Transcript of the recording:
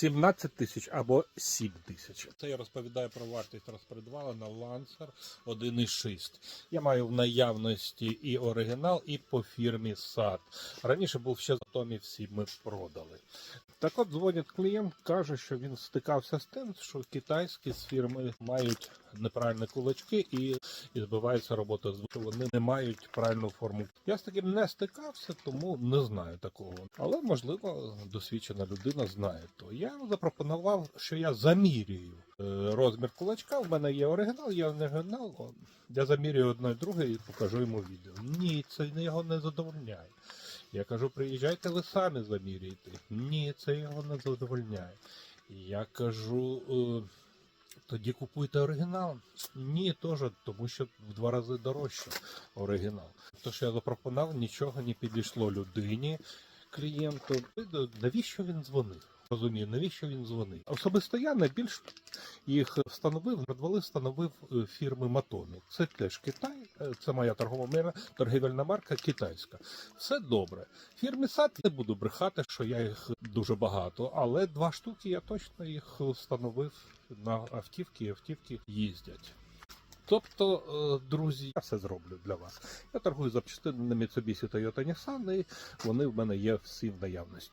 17 тисяч або 7 тисяч. Це я розповідаю про вартість розпредвала на Lancer 1.6. Я маю в наявності і оригінал, і по фірмі SAT. Раніше був ще Томі, всі ми продали. Так от дзвонить клієнт, каже, що він стикався з тим, що китайські з фірми мають неправильні кулачки і, і збивається робота, вони не мають правильну форму. Я з таким не стикався, тому не знаю такого. Але можливо досвідчена людина знає то. Я запропонував, що я замірюю е, розмір кулачка. У мене є оригінал, є оригінал. Я замірюю одне і друге і покажу йому відео. Ні, це його не задовольняє. Я кажу, приїжджайте, ви самі заміряйте. Ні, це його не задовольняє. Я кажу, е, тоді купуйте оригінал. Ні, теж, тому що в два рази дорожче оригінал. То, що я запропонував, нічого не підійшло людині, клієнту. Навіщо він дзвонив? Розумію, навіщо він дзвонив? Особисто я найбільш їх встановив, надвали встановив е, фірми Матоми. Це теж Китай, е, це моя торгова торгівельна марка китайська. Все добре. Фірмі САД не буду брехати, що я їх дуже багато, але два штуки я точно їх встановив на автівки, і автівки їздять. Тобто, е, друзі, я все зроблю для вас. Я торгую запчастинами Mitsubishi Toyota Nissan, і вони в мене є всі в наявності.